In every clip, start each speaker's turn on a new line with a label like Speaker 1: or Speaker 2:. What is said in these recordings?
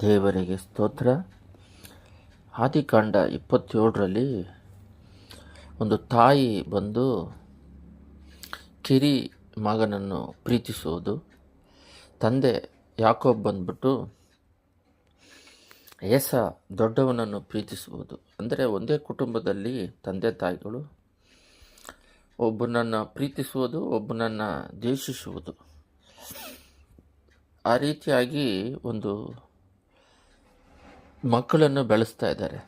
Speaker 1: ದೇವರಿಗೆ ಸ್ತೋತ್ರ. ಆದಿಕಾಂಡ ಇಪ್ಪತ್ತೇಳರಲ್ಲಿ ಒಂದು ತಾಯಿ ಬಂದು ಕಿರಿ ಮಗನನ್ನು ಪ್ರೀತಿಸುವುದು ತಂದೆ ಯಾಕೋಬ್ ಬಂದ್ಬಿಟ್ಟು ಏಸ ದೊಡ್ಡವನನ್ನು ಪ್ರೀತಿಸುವುದು. ಅಂದರೆ ಒಂದೇ ಕುಟುಂಬದಲ್ಲಿ ತಂದೆ ತಾಯಿಗಳು ಒಬ್ಬನನ್ನು ಪ್ರೀತಿಸುವುದು, ಒಬ್ಬನನ್ನು ದ್ವೇಷಿಸುವುದು. ಆ ರೀತಿಯಾಗಿ ಒಂದು ಮಕ್ಕಳನ್ನು ಬೆಳೆಸ್ತಾ ಇದ್ದಾರೆ.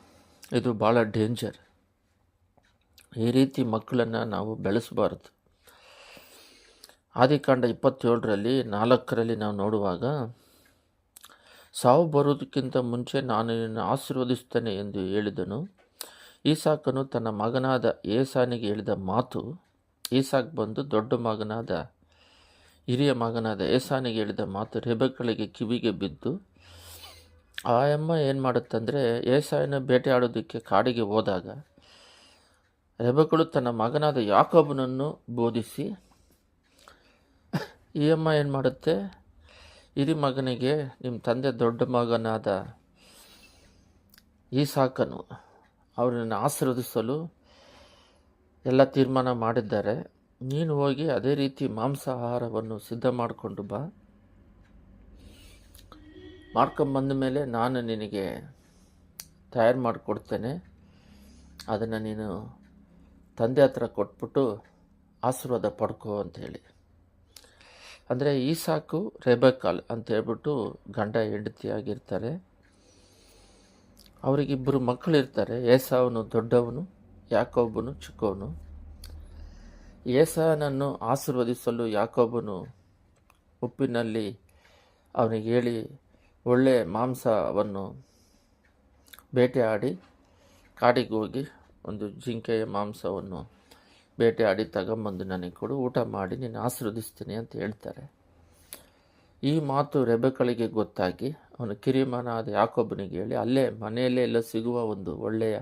Speaker 1: ಇದು ಭಾಳ ಡೇಂಜರ್ ಈ ರೀತಿ ಮಕ್ಕಳನ್ನು ನಾವು ಬೆಳೆಸಬಾರ್ದು. ಆದಿಕಾಂಡ ಇಪ್ಪತ್ತೇಳರಲ್ಲಿ, ನಾಲ್ಕರಲ್ಲಿ ನಾವು ನೋಡುವಾಗ, ಸಾವು ಬರೋದಕ್ಕಿಂತ ಮುಂಚೆ ನಾನು ನಿನ್ನನ್ನು ಆಶೀರ್ವದಿಸ್ತೇನೆ ಎಂದು ಹೇಳಿದನು. ಈಸಾಕನು ತನ್ನ ಮಗನಾದ ಏಸಾನಿಗೆ ಹೇಳಿದ ಮಾತು ಈಸಾಕ್ ಬಂದು ದೊಡ್ಡ ಮಗನಾದ, ಹಿರಿಯ ಮಗನಾದ ಏಸಾನಿಗೆ ಹೇಳಿದ ಮಾತು ರೆಬೆಕ್ಕಳಿಗೆ ಕಿವಿಗೆ ಬಿದ್ದು ಆ ಅಮ್ಮ ಏನು ಮಾಡುತ್ತಂದರೆ ಏಸಾಯನ ಬೇಟೆಯಾಡೋದಕ್ಕೆ ಕಾಡಿಗೆ ಹೋದಾಗ ರೆಬಕಳು ತನ್ನ ಮಗನಾದ ಯಾಕೋಬನನ್ನು ಬೋಧಿಸಿ ಈ ಅಮ್ಮ ಏನು ಮಾಡುತ್ತೆ? ಹಿರಿ ಮಗನಿಗೆ ನಿಮ್ಮ ತಂದೆ ದೊಡ್ಡ ಮಗನಾದ ಈ ಸಾಕನು ಅವರನ್ನು ಆಶೀರ್ವದಿಸಲು ಎಲ್ಲ ತೀರ್ಮಾನ ಮಾಡಿದ್ದಾರೆ. ನೀನು ಹೋಗಿ ಅದೇ ರೀತಿ ಮಾಂಸಾಹಾರವನ್ನು ಸಿದ್ಧ ಮಾಡಿಕೊಂಡು ಬಾ. ಮಾಡ್ಕೊಂಬಂದ ಮೇಲೆ ನಾನು ನಿನಗೆ ತಯಾರು ಮಾಡಿಕೊಡ್ತೇನೆ. ಅದನ್ನು ನೀನು ತಂದೆ ಹತ್ರ ಕೊಟ್ಬಿಟ್ಟು ಆಶೀರ್ವಾದ ಪಡ್ಕೋ ಅಂಥೇಳಿ. ಅಂದರೆ ಈ ಸಾಕು ರೆಬೆಕಾಲ್ ಅಂತ ಹೇಳ್ಬಿಟ್ಟು ಗಂಡ ಹೆಂಡತಿಯಾಗಿರ್ತಾರೆ ಅವರಿಗಿಬ್ಬರು ಮಕ್ಕಳಿರ್ತಾರೆ. ಏಸಾವನು ದೊಡ್ಡವನು ಯಾಕೊಬ್ಬನು ಚಿಕ್ಕವನು. ಏಸಾನನ್ನು ಆಶೀರ್ವದಿಸಲು ಯಾಕೊಬ್ಬನು ಉಪ್ಪಿನಲ್ಲಿ ಅವನಿಗೆ ಹೇಳಿ ಒಳ್ಳೆ ಮಾಂಸವನ್ನು ಬೇಟೆಯಾಡಿ ಕಾಡಿಗೆ ಹೋಗಿ ಒಂದು ಜಿಂಕೆಯ ಮಾಂಸವನ್ನು ಬೇಟೆಯಾಡಿ ತಗೊಂಬಂದು ನನಗೆ ಕೊಡು, ಊಟ ಮಾಡಿ ನೀನು ಆಶೀರ್ವದಿಸ್ತೀನಿ ಅಂತ ಹೇಳ್ತಾರೆ. ಈ ಮಾತು ರೆಬೆಕಳಿಗೆ ಗೊತ್ತಾಗಿ ಅವನು ಕಿರಿಮನಾದ ಯಾಕೊಬ್ಬನಿಗೆ ಹೇಳಿ, ಅಲ್ಲೇ ಮನೆಯಲ್ಲೇ ಎಲ್ಲ ಸಿಗುವ ಒಂದು ಒಳ್ಳೆಯ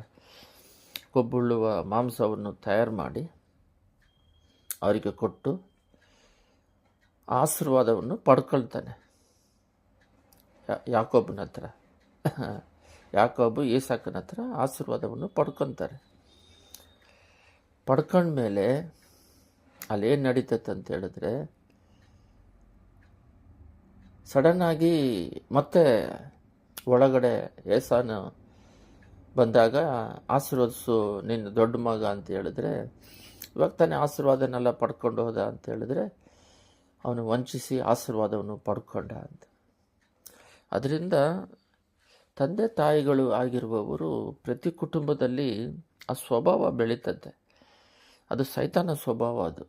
Speaker 1: ಕೊಬ್ಬುಳ್ಳುವ ಮಾಂಸವನ್ನು ತಯಾರು ಮಾಡಿ ಅವರಿಗೆ ಕೊಟ್ಟು ಆಶೀರ್ವಾದವನ್ನು ಪಡ್ಕೊಳ್ತಾನೆ. ಯಾಕೊಬ್ಬನ ಹತ್ರ ಯಾಕೋಬು ಈಸಾಕನ ಹತ್ರ ಆಶೀರ್ವಾದವನ್ನು ಪಡ್ಕೊತಾರೆ. ಪಡ್ಕೊಂಡ್ಮೇಲೆ ಅಲ್ಲೇನು ನಡೀತೈತೆ ಅಂತ ಹೇಳಿದ್ರೆ, ಸಡನ್ನಾಗಿ ಮತ್ತೆ ಒಳಗಡೆ ಏಸಾನು ಬಂದಾಗ ಆಶೀರ್ವದಿಸು, ನಿನ್ನ ದೊಡ್ಡ ಮಗ ಅಂತ ಹೇಳಿದ್ರೆ, ಇವಾಗ ತಾನೇ ಆಶೀರ್ವಾದನೆಲ್ಲ ಪಡ್ಕೊಂಡು ಹೋದ ಅಂತ ಹೇಳಿದ್ರೆ, ಅವನು ವಂಚಿಸಿ ಆಶೀರ್ವಾದವನ್ನು ಪಡ್ಕೊಂಡ ಅಂತ. ಅದರಿಂದ ತಂದೆ ತಾಯಿಗಳು ಆಗಿರುವವರು ಪ್ರತಿ ಕುಟುಂಬದಲ್ಲಿ ಆ ಸ್ವಭಾವ ಬೆಳೀತದೆ ಅದು ಸೈತಾನ ಸ್ವಭಾವ ಅದು.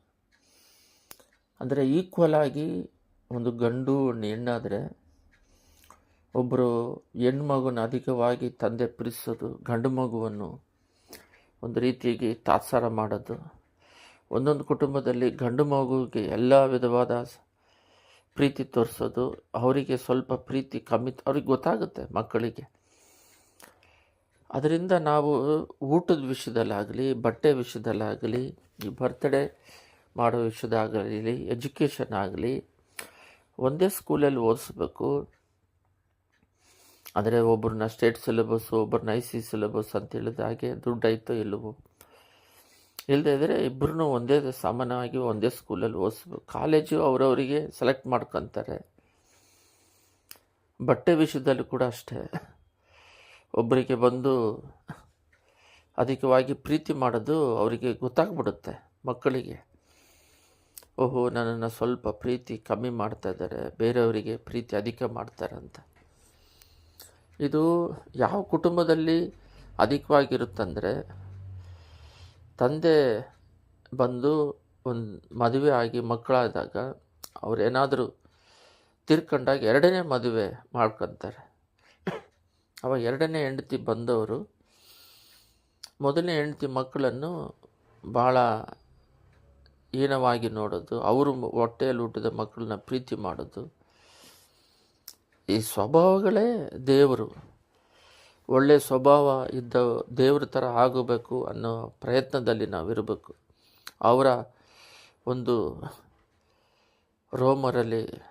Speaker 1: ಅಂದರೆ ಈಕ್ವಲ್ ಆಗಿ ಒಂದು ಗಂಡು, ಒಂದು ಹೆಣ್ಣಾದರೆ ಒಬ್ಬರು ಹೆಣ್ಮಗುನ ಅಧಿಕವಾಗಿ ತಂದೆ ಪ್ರೀತಿಸೋದು, ಗಂಡು ಮಗುವನ್ನು ಒಂದು ರೀತಿಯಾಗಿ ತಾತ್ಸಾರ ಮಾಡೋದು, ಒಂದೊಂದು ಕುಟುಂಬದಲ್ಲಿ ಗಂಡು ಮಗುವಿಗೆ ಎಲ್ಲ ವಿಧವಾದ ಪ್ರೀತಿ ತೋರಿಸೋದು, ಅವರಿಗೆ ಸ್ವಲ್ಪ ಪ್ರೀತಿ ಕಮ್ಮಿ ಅವ್ರಿಗೆ ಗೊತ್ತಾಗುತ್ತೆ ಮಕ್ಕಳಿಗೆ. ಅದರಿಂದ ನಾವು ಊಟದ ವಿಷಯದಲ್ಲಾಗಲಿ, ಬಟ್ಟೆ ವಿಷಯದಲ್ಲಾಗಲಿ, ಈ ಬರ್ತ್ಡೇ ಮಾಡೋ ವಿಷಯದಾಗಲಿ ಎಜುಕೇಷನ್ ಆಗಲಿ, ಒಂದೇ ಸ್ಕೂಲಲ್ಲಿ ಓದಿಸ್ಬೇಕು. ಅಂದರೆ ಒಬ್ಬರನ್ನ ಸ್ಟೇಟ್ ಸಿಲೆಬಸ್ಸು ಒಬ್ಬರನ್ನ ಐ ಸಿ ಸಿಲೆಬಸ್ ಅಂತ ಹೇಳಿದ ಹಾಗೆ ದುಡ್ಡು ಆಯ್ತೋ ಇಲ್ಲವೋ ಇಲ್ಲದೆ ಇದ್ದರೆ ಇಬ್ಬರೂ ಒಂದೇ ಸಾಮಾನ್ಯವಾಗಿ ಒಂದೇ ಸ್ಕೂಲಲ್ಲಿ ಓದಿಸ್ಬೇಕು ಕಾಲೇಜು ಅವರವರಿಗೆ ಸೆಲೆಕ್ಟ್ ಮಾಡ್ಕೊತಾರೆ. ಬಟ್ಟೆ ವಿಷಯದಲ್ಲಿ ಕೂಡ ಅಷ್ಟೇ. ಒಬ್ಬರಿಗೆ ಬಂದು ಅಧಿಕವಾಗಿ ಪ್ರೀತಿ ಮಾಡೋದು ಅವರಿಗೆ ಗೊತ್ತಾಗ್ಬಿಡುತ್ತೆ ಮಕ್ಕಳಿಗೆ. ಓಹೋ, ನನ್ನನ್ನು ಸ್ವಲ್ಪ ಪ್ರೀತಿ ಕಮ್ಮಿ ಮಾಡ್ತಾ ಇದ್ದಾರೆ, ಬೇರೆಯವರಿಗೆ ಪ್ರೀತಿ ಅಧಿಕ ಮಾಡ್ತಾರೆ ಅಂತ. ಇದು ಯಾವ ಕುಟುಂಬದಲ್ಲಿ ಅಧಿಕವಾಗಿರುತ್ತಂದರೆ ತಂದೆ ಬಂದು ಒಂದು ಮದುವೆ ಆಗಿ ಮಕ್ಕಳಾದಾಗ ಅವರೇನಾದರೂ ತಿರ್ಕೊಂಡಾಗ ಎರಡನೇ ಮದುವೆ ಮಾಡ್ಕೊತಾರೆ. ಅವಾಗ ಎರಡನೇ ಹೆಂಡತಿ ಬಂದವರು. ಮೊದಲನೇ ಹೆಂಡತಿ ಮಕ್ಕಳನ್ನು ಭಾಳ ಹೀನವಾಗಿ ನೋಡೋದು, ಅವರು ಹೊಟ್ಟೆಯಲ್ಲಿ ಹುಟ್ಟಿದ ಮಕ್ಕಳನ್ನ ಪ್ರೀತಿ ಮಾಡೋದು. ಈ ಸ್ವಭಾವಗಳೇ ದೇವರು. ಒಳ್ಳೆಯ ಸ್ವಭಾವ ಇದ್ದ ದೇವ್ರ ಥರ ಆಗಬೇಕು ಅನ್ನೋ ಪ್ರಯತ್ನದಲ್ಲಿ ನಾವಿರಬೇಕು. ಅವರ ಒಂದು ರೋಮರಲ್ಲಿ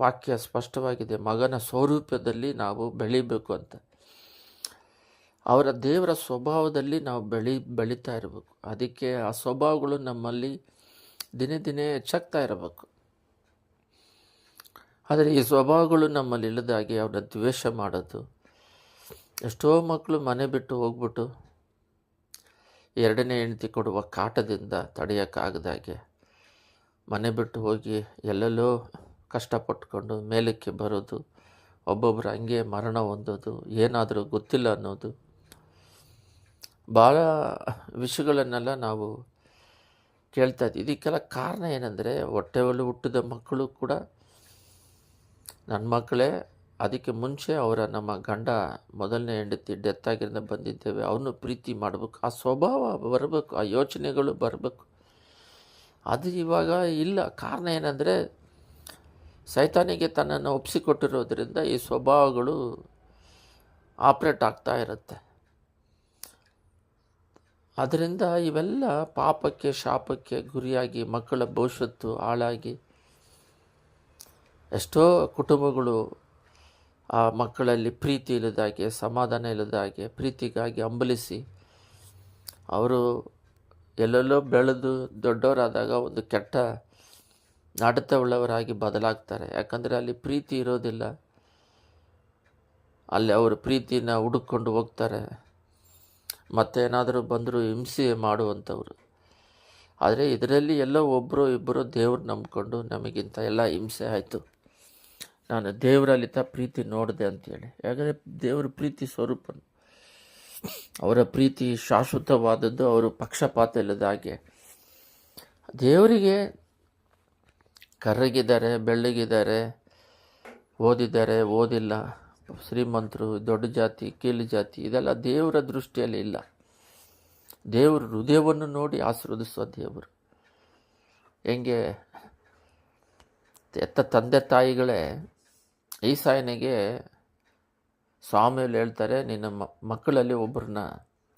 Speaker 1: ವಾಕ್ಯ ಸ್ಪಷ್ಟವಾಗಿದೆ, ಮಗನ ಸ್ವರೂಪದಲ್ಲಿ ನಾವು ಬೆಳಿಬೇಕು ಅಂತ. ಅವರ ದೇವರ ಸ್ವಭಾವದಲ್ಲಿ ನಾವು ಬೆಳಿ, ಬೆಳೀತಾ ಇರಬೇಕು. ಅದಕ್ಕೆ ಆ ಸ್ವಭಾವಗಳು ನಮ್ಮಲ್ಲಿ ದಿನೇ ದಿನೇ ಹೆಚ್ಚಾಗ್ತಾ ಇರಬೇಕು. ಆದರೆ ಈ ಸ್ವಭಾವಗಳು ನಮ್ಮಲ್ಲಿ ಇಲ್ಲದಾಗಿ ಅವರ ದ್ವೇಷ ಮಾಡೋದು ಎಷ್ಟೋ ಮಕ್ಕಳು ಮನೆ ಬಿಟ್ಟು ಹೋಗ್ಬಿಟ್ಟು ಎರಡನೇ ಹೆಂಡತಿ ಕೊಡುವ ಕಾಟದಿಂದ ತಡೆಯೋಕ್ಕಾಗದಾಗೆ ಮನೆ ಬಿಟ್ಟು ಹೋಗಿ ಎಲ್ಲೆಲ್ಲೋ ಕಷ್ಟಪಟ್ಟುಕೊಂಡು ಮೇಲಕ್ಕೆ ಬರೋದು ಒಬ್ಬೊಬ್ಬರು ಹಂಗೆ ಮರಣ ಹೊಂದೋದು, ಏನಾದರೂ ಗೊತ್ತಿಲ್ಲ ಅನ್ನೋದು. ಭಾಳ ವಿಷಯಗಳನ್ನೆಲ್ಲ ನಾವು ಕೇಳ್ತಾ ಇದ್ದೀವಿ ಇದಕ್ಕೆಲ್ಲ ಕಾರಣ ಏನಂದರೆ ಹೊಟ್ಟೆ ಒಳ್ಳೆ ಹುಟ್ಟಿದ ಮಕ್ಕಳು ಕೂಡ ನನ್ನ ಮಕ್ಕಳೇ ಅದಕ್ಕೆ ಮುಂಚೆ ಅವರ ನಮ್ಮ ಗಂಡ ಮೊದಲನೇ ಹೆಂಡತಿ ಡೆತ್ ಆಗಿರಿಂದ ಬಂದಿದ್ದೇವೆ. ಅವನು ಪ್ರೀತಿ ಮಾಡಬೇಕು. ಆ ಸ್ವಭಾವ ಬರಬೇಕು. ಆ ಯೋಚನೆಗಳು ಬರಬೇಕು. ಅದು ಇವಾಗ ಇಲ್ಲ. ಕಾರಣ ಏನಂದರೆ ಸೈತಾನಿಗೆ ತನ್ನನ್ನು ಒಪ್ಪಿಸಿಕೊಟ್ಟಿರೋದ್ರಿಂದ ಈ ಸ್ವಭಾವಗಳು ಆಪ್ರೇಟ್ ಆಗ್ತಾ ಇರುತ್ತೆ. ಅದರಿಂದ ಇವೆಲ್ಲ ಪಾಪಕ್ಕೆ, ಶಾಪಕ್ಕೆ ಗುರಿಯಾಗಿ, ಮಕ್ಕಳ ಭವಿಷ್ಯತ್ತು ಹಾಳಾಗಿ ಎಷ್ಟೋ ಕುಟುಂಬಗಳು ಆ ಮಕ್ಕಳಲ್ಲಿ ಪ್ರೀತಿ ಇಲ್ಲದಾಗೆ ಸಮಾಧಾನ ಇಲ್ಲದಾಗೆ ಪ್ರೀತಿಗಾಗಿ ಅಂಬಲಿಸಿ ಅವರು ಎಲ್ಲೆಲ್ಲೋ ಬೆಳೆದು ದೊಡ್ಡವರಾದಾಗ ಒಂದು ಕೆಟ್ಟ ನಾಟತವುಳ್ಳವರಾಗಿ ಬದಲಾಗ್ತಾರೆ. ಯಾಕಂದರೆ ಅಲ್ಲಿ ಪ್ರೀತಿ ಇರೋದಿಲ್ಲ. ಅಲ್ಲಿ ಅವರು ಪ್ರೀತಿನ ಹುಡುಕೊಂಡು ಹೋಗ್ತಾರೆ. ಮತ್ತೇನಾದರೂ ಬಂದರೂ ಹಿಂಸೆ ಮಾಡುವಂಥವ್ರು. ಆದರೆ ಇದರಲ್ಲಿ ಎಲ್ಲೋ ಒಬ್ಬರು ಇಬ್ಬರು ದೇವ್ರು ನಂಬಿಕೊಂಡು ನಮಗಿಂತ ಎಲ್ಲ ಹಿಂಸೆ ಆಯಿತು. ನಾನು ದೇವರಲ್ಲಿ ತ ಪ್ರೀತಿ ನೋಡಿದೆ ಅಂತೇಳಿ. ಯಾಕಂದರೆ ದೇವರ ಪ್ರೀತಿ ಸ್ವರೂಪನು ಅವರ ಪ್ರೀತಿ ಶಾಶ್ವತವಾದದ್ದು, ಅವರು ಪಕ್ಷಪಾತ ಇಲ್ಲದ ಹಾಗೆ. ದೇವರಿಗೆ ಕರ್ರಗಿದ್ದಾರೆ ಬೆಳ್ಳಗಿದ್ದಾರೆ, ಓದಿದ್ದಾರೆ, ಓದಿಲ್ಲ. ಶ್ರೀಮಂತರು, ದೊಡ್ಡ ಜಾತಿ ಕೀಳು ಜಾತಿ, ಇದೆಲ್ಲ ದೇವರ ದೃಷ್ಟಿಯಲ್ಲಿ ಇಲ್ಲ. ದೇವರು ಹೃದಯವನ್ನು ನೋಡಿ ಆಶೀರ್ವದಿಸುವ ದೇವರು. ಹೆಂಗೆ, ಎತ್ತ ತಂದೆ ತಾಯಿಗಳೇ ಈಸಾಯನಿಗೆ ಸ್ವಾಮಿಯಲ್ಲಿ ಹೇಳ್ತಾರೆ, ನಿನ್ನ ಮಕ್ಕಳಲ್ಲಿ ಒಬ್ಬರನ್ನ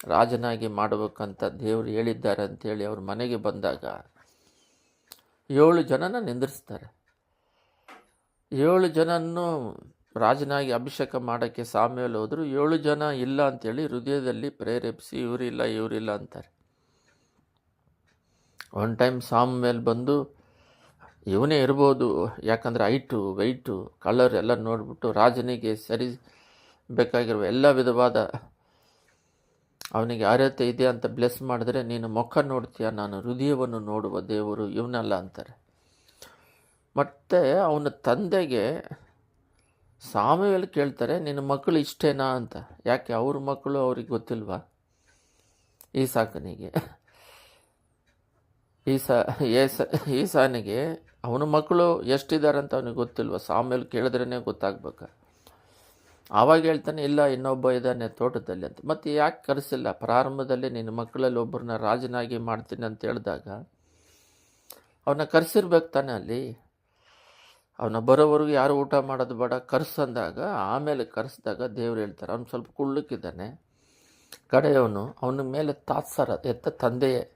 Speaker 1: ರಾಜನಾಗಿ ಮಾಡಬೇಕಂತ ದೇವರು ಹೇಳಿದ್ದಾರೆ ಅಂತೇಳಿ ಅವ್ರ ಮನೆಗೆ ಬಂದಾಗ ಏಳು ಜನನ ನಿಂದಿರಿಸ್ತಾರೆ. ಏಳು ಜನನ್ನು ರಾಜನಾಗಿ ಅಭಿಷೇಕ ಮಾಡೋಕ್ಕೆ ಸ್ವಾಮಿಯಲ್ಲಿ ಹೋದರು. ಏಳು ಜನ ಇಲ್ಲ ಅಂತೇಳಿ ಹೃದಯದಲ್ಲಿ ಪ್ರೇರೇಪಿಸಿ, ಇವರಿಲ್ಲ ಇವರಿಲ್ಲ ಅಂತಾರೆ. ಒನ್ ಟೈಮ್ ಸಾಮ್ ಮೇಲೆ ಬಂದು ಇವನೇ ಇರ್ಬೋದು. ಯಾಕಂದರೆ ಐಟು ವೆಯ್ಟು ಕಲರ್ ಎಲ್ಲ ನೋಡಿಬಿಟ್ಟು ರಾಜನಿಗೆ ಸರಿ ಬೇಕಾಗಿರುವ ಎಲ್ಲ ವಿಧವಾದ ಅವನಿಗೆ ಅರ್ಹತೆ ಇದೆ ಅಂತ ಬ್ಲೆಸ್ ಮಾಡಿದ್ರೆ ನೀನು ಮುಖ ನೋಡ್ತೀಯ, ನಾನು ಹೃದಯವನ್ನು ನೋಡುವ ದೇವರು ಇವನಲ್ಲ ಅಂತಾರೆ. ಮತ್ತು ಅವನ ತಂದೆಗೆ ಸಾಮುವೇಲ್ ಕೇಳ್ತಾರೆ, ನಿನ್ನ ಮಕ್ಕಳು ಇಷ್ಟೇನಾ ಅಂತ. ಯಾಕೆ, ಅವ್ರ ಮಕ್ಕಳು ಅವ್ರಿಗೆ ಗೊತ್ತಿಲ್ವಾ? ಈ ಸಾಕನಿಗೆ ಈಸಾ, ಏಸ, ಈಸಾನಿಗೆ ಅವನ ಮಕ್ಕಳು ಎಷ್ಟಿದ್ದಾರೆ ಅಂತ ಅವನಿಗೆ ಗೊತ್ತಿಲ್ವ? ಸಾಮೇಲೆ ಕೇಳಿದ್ರೇ ಗೊತ್ತಾಗ್ಬೇಕು. ಆವಾಗ ಹೇಳ್ತಾನೆ, ಇಲ್ಲ, ಇನ್ನೊಬ್ಬ ಇದ್ದಾನೆ ತೋಟದಲ್ಲಿ ಅಂತ. ಮತ್ತು ಯಾಕೆ ಕರೆಸಿಲ್ಲ? ಪ್ರಾರಂಭದಲ್ಲಿ ನಿನ್ನ ಮಕ್ಕಳಲ್ಲಿ ಒಬ್ಬರನ್ನ ರಾಜನಾಗಿ ಮಾಡ್ತೀನಿ ಅಂತ ಹೇಳಿದಾಗ ಅವನ್ನ ಕರೆಸಿರ್ಬೇಕು ತಾನೆ ಅಲ್ಲಿ. ಅವನ ಬರೋವರೆಗೂ ಯಾರು ಊಟ ಮಾಡೋದು ಬೇಡ. ಕರೆಸಂದಾಗ ಆಮೇಲೆ ಕರೆಸಿದಾಗ ದೇವ್ರು ಹೇಳ್ತಾರೆ, ಅವ್ನು ಸ್ವಲ್ಪ ಕುಳ್ಳಕ್ಕಿದ್ದಾನೆ. ಕಡೆಯವನು ಅವನ ಮೇಲೆ ತಾತ್ಸಾರ, ಎತ್ತ ತಂದೆಯೇ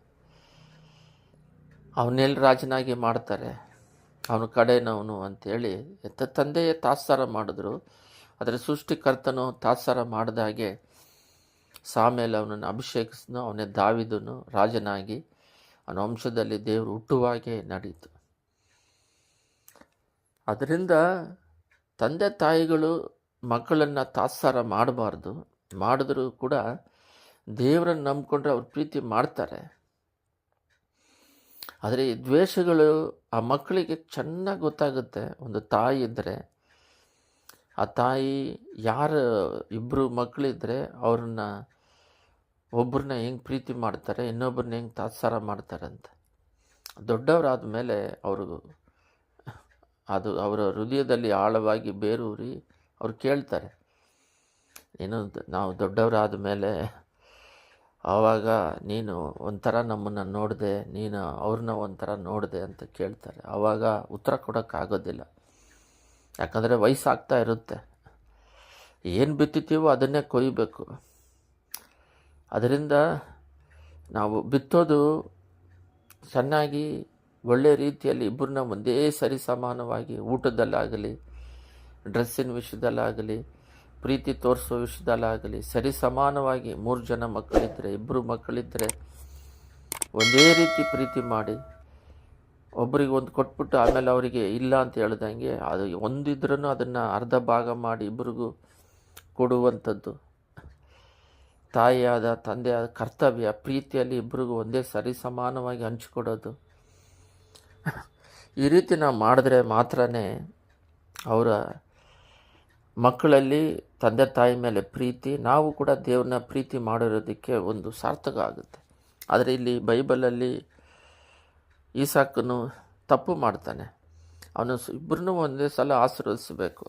Speaker 1: ಅವನ್ನೆಲ್ಲಿ ರಾಜನಾಗಿ ಮಾಡ್ತಾರೆ? ಅವನು ಕಡೆನವನು ಎತ್ತ ತಂದೆಯೇ ತಾತ್ಸಾರ ಮಾಡಿದ್ರು. ಆದರೆ ಸೃಷ್ಟಿಕರ್ತನು ತಾತ್ಸಾರ ಮಾಡಿದ ಹಾಗೆ ಸಾಮೇಲೆ ಅವನನ್ನು ಅಭಿಷೇಕಿಸ್ನು ಅವನೇ ದಾವಿದನು ರಾಜನಾಗಿ ಅವನ ವಂಶದಲ್ಲಿ ದೇವರು ಹುಟ್ಟುವಾಗೆ ನಡೀತು ಅದರಿಂದ ತಂದೆ ತಾಯಿಗಳು ಮಕ್ಕಳನ್ನು ತಾತ್ಸಾರ ಮಾಡಬಾರ್ದು. ಮಾಡಿದ್ರೂ ಕೂಡ ದೇವರನ್ನು ನಂಬಿಕೊಂಡ್ರೆ ಅವ್ರು ಪ್ರೀತಿ ಮಾಡ್ತಾರೆ. ಆದರೆ ಈ ದ್ವೇಷಗಳು ಆ ಮಕ್ಕಳಿಗೆ ಚೆನ್ನಾಗಿ ಗೊತ್ತಾಗುತ್ತೆ. ಒಂದು ತಾಯಿ ಇದ್ದರೆ ಆ ತಾಯಿ ಯಾರು ಇಬ್ಬರು ಮಕ್ಕಳಿದ್ದರೆ ಅವ್ರನ್ನ ಒಬ್ಬರನ್ನ ಹೆಂಗೆ ಪ್ರೀತಿ ಮಾಡ್ತಾರೆ ಇನ್ನೊಬ್ಬರನ್ನ ಹೆಂಗೆ ತಾತ್ಸಾರ ಮಾಡ್ತಾರೆ ಅಂತ. ದೊಡ್ಡವರಾದ ಮೇಲೆ ಅವರು, ಅದು ಅವರ ಹೃದಯದಲ್ಲಿ ಆಳವಾಗಿ ಬೇರೂರಿ ಅವ್ರು ಕೇಳ್ತಾರೆ, ಏನು ನಾವು ದೊಡ್ಡವರಾದ ಮೇಲೆ ಆವಾಗ ನೀನು ಒಂಥರ ನಮ್ಮನ್ನು ನೋಡಿದೆ, ನೀನು ಅವ್ರನ್ನ ಒಂಥರ ನೋಡಿದೆ ಅಂತ ಕೇಳ್ತಾರೆ. ಆವಾಗ ಉತ್ತರ ಕೊಡೋಕ್ಕಾಗೋದಿಲ್ಲ. ಯಾಕಂದರೆ ವಯಸ್ಸಾಗ್ತಾ ಇರುತ್ತೆ. ಏನು ಬಿತ್ತುತ್ತೀವೋ ಅದನ್ನೇ ಕೊಯ್ಬೇಕು. ಅದರಿಂದ ನಾವು ಬಿತ್ತೋದು ಚೆನ್ನಾಗಿ ಒಳ್ಳೆ ರೀತಿಯಲ್ಲಿ ಇಬ್ಬರನ್ನ ಒಂದೇ ಸರಿ ಸಮಾನವಾಗಿ ಊಟದಲ್ಲಾಗಲಿ, ಡ್ರೆಸ್ಸಿನ ವಿಷಯದಲ್ಲಾಗಲಿ ಪ್ರೀತಿ ತೋರಿಸೋ ವಿಷಯದಲ್ಲಾಗಲಿ ಸರಿ ಸಮಾನವಾಗಿ ಮೂರು ಜನ ಮಕ್ಕಳಿದ್ದರೆ ಇಬ್ಬರು ಮಕ್ಕಳಿದ್ದರೆ ಒಂದೇ ರೀತಿ ಪ್ರೀತಿ ಮಾಡಿ ಒಬ್ಬರಿಗೆ ಒಂದು ಕೊಟ್ಬಿಟ್ಟು ಆಮೇಲೆ ಅವರಿಗೆ ಇಲ್ಲ ಅಂತ ಹೇಳ್ದಂಗೆ, ಅದು ಒಂದಿದ್ರೂ ಅದನ್ನು ಅರ್ಧ ಭಾಗ ಮಾಡಿ ಇಬ್ಬರಿಗೂ ಕೊಡುವಂಥದ್ದು. ತಾಯಿಯಾದ, ತಂದೆಯಾದ ಕರ್ತವ್ಯ, ಪ್ರೀತಿಯಲ್ಲಿ ಇಬ್ಬರಿಗೂ ಒಂದೇ ಸರಿ ಸಮಾನವಾಗಿ ಹಂಚಿಕೊಡೋದು. ಈ ರೀತಿ ನಾವು ಮಾಡಿದ್ರೆ ಮಾತ್ರನೇ ಅವರ ಮಕ್ಕಳಲ್ಲಿ ತಂದೆ ತಾಯಿ ಮೇಲೆ ಪ್ರೀತಿ, ನಾವು ಕೂಡ ದೇವ್ರನ್ನ ಪ್ರೀತಿ ಮಾಡಿರೋದಕ್ಕೆ ಒಂದು ಸಾರ್ಥಕ ಆಗುತ್ತೆ. ಆದರೆ ಇಲ್ಲಿ ಬೈಬಲಲ್ಲಿ ಈಸಾಕನು ತಪ್ಪು ಮಾಡ್ತಾನೆ. ಅವನು ಇಬ್ಬರನ್ನೂ ಒಂದೇ ಸಲ ಆಶೀರ್ವದಿಸಬೇಕು.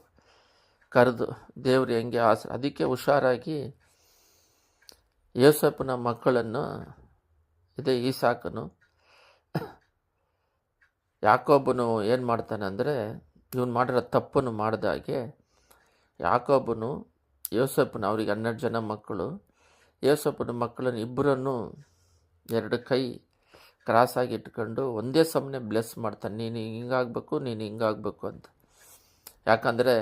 Speaker 1: ಕರೆದು, ದೇವ್ರು ಹೆಂಗೆ ಆಸ ಅದಕ್ಕೆ ಹುಷಾರಾಗಿ ಯೋಸಪ್ಪನ ಮಕ್ಕಳನ್ನು, ಇದೇ ಈಸಾಕನು ಯಾಕೊಬ್ಬನು ಏನು ಮಾಡ್ತಾನೆ ಅಂದರೆ, ಇವನು ಮಾಡಿರೋ ತಪ್ಪನ್ನು ಮಾಡಿದಾಗೆ ಯಾಕೊಬ್ಬನು ಯೋಸಪ್ಪನ ಅವರಿಗೆ ಹನ್ನೆರಡು ಜನ ಮಕ್ಕಳು. ಯೋಸಪ್ಪನ ಮಕ್ಕಳನ್ನು ಇಬ್ಬರನ್ನು ಎರಡು ಕೈ ಕ್ರಾಸಾಗಿ ಇಟ್ಕೊಂಡು ಒಂದೇ ಸಮನೆ ಬ್ಲೆಸ್ ಮಾಡ್ತಾನೆ, ನೀನು ಹಿಂಗಾಗಬೇಕು ನೀನು ಹಿಂಗಾಗಬೇಕು ಅಂತ. ಯಾಕಂದರೆ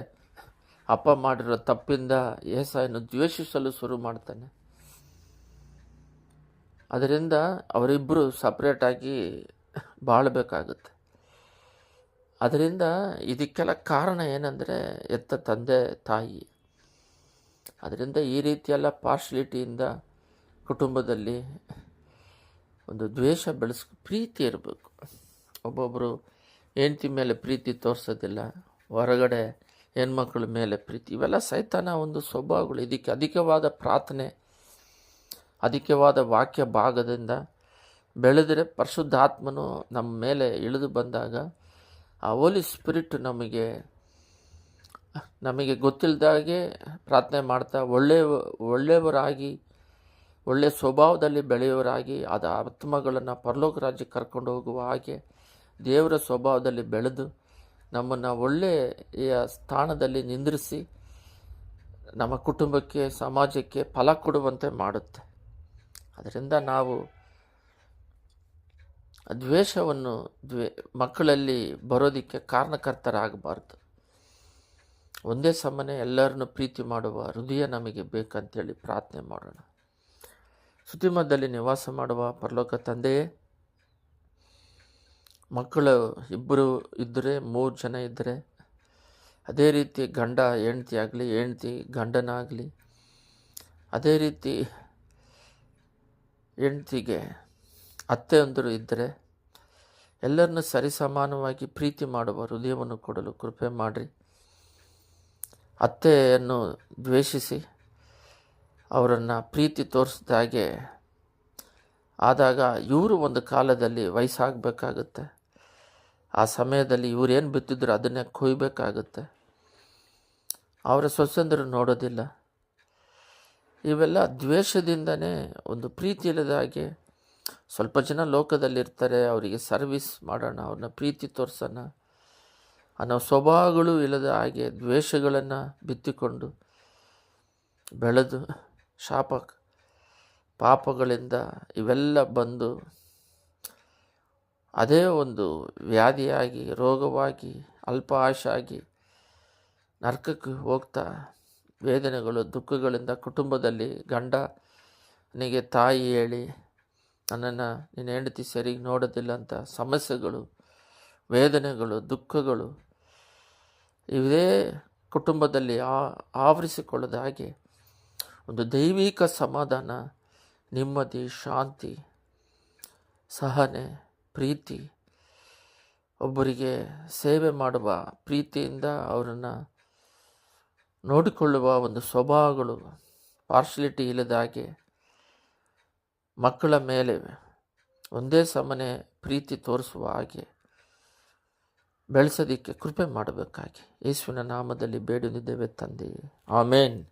Speaker 1: ಅಪ್ಪ ಮಾಡಿರೋ ತಪ್ಪಿಂದ ಏಸಾಯನ್ನು ದ್ವೇಷಿಸಲು ಶುರು ಮಾಡ್ತಾನೆ. ಅದರಿಂದ ಅವರಿಬ್ಬರು ಸಪ್ರೇಟಾಗಿ ಬಾಳಬೇಕಾಗುತ್ತೆ. ಅದರಿಂದ ಇದಕ್ಕೆಲ್ಲ ಕಾರಣ ಏನಂದರೆ ಎತ್ತ ತಂದೆ, ತಾಯಿ. ಅದರಿಂದ ಈ ರೀತಿಯೆಲ್ಲ ಪಾರ್ಶಲಿಟಿಯಿಂದ ಕುಟುಂಬದಲ್ಲಿ ಒಂದು ದ್ವೇಷ ಬೆಳೆಸ್, ಪ್ರೀತಿ ಇರಬೇಕು. ಒಬ್ಬೊಬ್ಬರು ಹೆಂಡತಿ ಮೇಲೆ ಪ್ರೀತಿ ತೋರಿಸೋದಿಲ್ಲ, ಹೊರಗಡೆ ಹೆಣ್ಮಕ್ಳ ಮೇಲೆ ಪ್ರೀತಿ, ಇವೆಲ್ಲ ಸೈತಾನ ಒಂದು ಸ್ವಭಾವಗಳು. ಇದಕ್ಕೆ ಅಧಿಕವಾದ ಪ್ರಾರ್ಥನೆ, ಅಧಿಕವಾದ ವಾಕ್ಯ ಭಾಗದಿಂದ ಬೆಳೆದರೆ ಪರಿಶುದ್ಧಾತ್ಮನು ನಮ್ಮ ಮೇಲೆ ಇಳಿದು ಬಂದಾಗ ಆ ಹೋಲಿ ಸ್ಪಿರಿಟ್ ನಮಗೆ ನಮಗೆ ಗೊತ್ತಿಲ್ಲದಾಗೆ ಪ್ರಾರ್ಥನೆ ಮಾಡ್ತಾ ಒಳ್ಳೆಯ ಒಳ್ಳೆಯವರಾಗಿ ಒಳ್ಳೆಯ ಸ್ವಭಾವದಲ್ಲಿ ಬೆಳೆಯುವರಾಗಿ ಅದು ಆತ್ಮಗಳನ್ನು ಪರಲೋಕ ರಾಜ್ಯಕ್ಕೆ ಕರ್ಕೊಂಡು ಹೋಗುವ ಹಾಗೆ ದೇವರ ಸ್ವಭಾವದಲ್ಲಿ ಬೆಳೆದು ನಮ್ಮನ್ನು ಒಳ್ಳೆಯ ಸ್ಥಾನದಲ್ಲಿ ನಿಂದ್ರಿಸಿ ನಮ್ಮ ಕುಟುಂಬಕ್ಕೆ, ಸಮಾಜಕ್ಕೆ ಫಲ ಕೊಡುವಂತೆ ಮಾಡುತ್ತೆ. ಅದರಿಂದ ನಾವು ದ್ವೇಷವನ್ನು ದ್ವೇ, ಮಕ್ಕಳಲ್ಲಿ ಬರೋದಕ್ಕೆ ಕಾರಣಕರ್ತರಾಗಬಾರ್ದು. ಒಂದೇ ಸಮನೆ ಎಲ್ಲರನ್ನು ಪ್ರೀತಿ ಮಾಡುವ ಹೃದಯ ನಮಗೆ ಬೇಕಂತೇಳಿ ಪ್ರಾರ್ಥನೆ ಮಾಡೋಣ. ಸುತಿಮದಲ್ಲಿ ನಿವಾಸ ಮಾಡುವ ಪರಲೋಕ ತಂದೆಯೇ, ಮಕ್ಕಳು ಇಬ್ಬರು ಇದ್ದರೆ, ಮೂರು ಜನ ಇದ್ದರೆ, ಅದೇ ರೀತಿ ಗಂಡ ಹೆಂಡ್ತಿ ಆಗಲಿ, ಹೆಂಡ್ತಿ ಗಂಡನಾಗಲಿ, ಅದೇ ರೀತಿ ಹೆಂಡ್ತಿಗೆ ಅತ್ತೆಯೊಂದರು ಇದ್ದರೆ ಎಲ್ಲರನ್ನು ಸರಿಸಮಾನವಾಗಿ ಪ್ರೀತಿ ಮಾಡುವ ಹೃದಯವನ್ನು ಕೊಡಲು ಕೃಪೆ ಮಾಡಿರಿ. ಅತ್ತೆಯನ್ನು ದ್ವೇಷಿಸಿ ಅವರನ್ನು ಪ್ರೀತಿ ತೋರಿಸಿದಾಗೆ ಆದಾಗ ಇವರು ಒಂದು ಕಾಲದಲ್ಲಿ ವಯಸ್ಸಾಗಬೇಕಾಗುತ್ತೆ. ಆ ಸಮಯದಲ್ಲಿ ಇವರೇನು ಬಿತ್ತಿದ್ರು ಅದನ್ನೇ ಕೊಯ್ಬೇಕಾಗುತ್ತೆ. ಅವರ ಸೊಸೆಂದರು ನೋಡೋದಿಲ್ಲ. ಇವೆಲ್ಲ ದ್ವೇಷದಿಂದನೇ ಒಂದು ಪ್ರೀತಿ ಇಲ್ಲದ ಹಾಗೆ ಸ್ವಲ್ಪ ಜನ ಲೋಕದಲ್ಲಿರ್ತಾರೆ, ಅವರಿಗೆ ಸರ್ವಿಸ್ ಮಾಡೋಣ, ಅವ್ರನ್ನ ಪ್ರೀತಿ ತೋರಿಸೋಣ ಅನ್ನೋ ಸ್ವಭಾವಗಳು ಇಲ್ಲದ ಹಾಗೆ ದ್ವೇಷಗಳನ್ನು ಬಿತ್ತಿಕೊಂಡು ಬೆಳೆದು ಶಾಪ, ಪಾಪಗಳಿಂದ ಇವೆಲ್ಲ ಬಂದು ಅದೇ ಒಂದು ವ್ಯಾಧಿಯಾಗಿ, ರೋಗವಾಗಿ, ಅಲ್ಪ ಆಶಾಗಿ ನರ್ಕಕ್ಕೆ ಹೋಗ್ತಾ ವೇದನೆಗಳು, ದುಃಖಗಳಿಂದ ಕುಟುಂಬದಲ್ಲಿ ಗಂಡನಿಗೆ ತಾಯಿ ಹೇಳಿ ನನ್ನನ್ನು ನಿನ್ನ ಹೆಂಡತಿ ಸರಿಗೆ ನೋಡೋದಿಲ್ಲ ಅಂತ ಸಮಸ್ಯೆಗಳು, ವೇದನೆಗಳು, ದುಃಖಗಳು ಇವೇ ಕುಟುಂಬದಲ್ಲಿ ಆ, ಆವರಿಸಿಕೊಳ್ಳದ ಹಾಗೆ ಒಂದು ದೈವಿಕ ಸಮಾಧಾನ, ನೆಮ್ಮದಿ, ಶಾಂತಿ, ಸಹನೆ, ಪ್ರೀತಿ ಒಬ್ಬರಿಗೆ ಸೇವೆ ಮಾಡುವ ಪ್ರೀತಿಯಿಂದ ಅವರನ್ನು ನೋಡಿಕೊಳ್ಳುವ ಒಂದು ಸ್ವಭಾವಗಳು ಪಾರ್ಶಲಿಟಿ ಇಲ್ಲದ ಹಾಗೆ ಮಕ್ಕಳ ಮೇಲೆ ಒಂದೇ ಸಮನೆ ಪ್ರೀತಿ ತೋರಿಸುವ ಹಾಗೆ ಬೆಳೆಸೋದಕ್ಕೆ ಕೃಪೆ ಮಾಡಬೇಕಾಗಿ. ಯೇಸುವಿನ ನಾಮದಲ್ಲಿ ಬೇಡಿದ್ದೇವೆ ತಂದೆಯೇ. ಆಮೇನ್.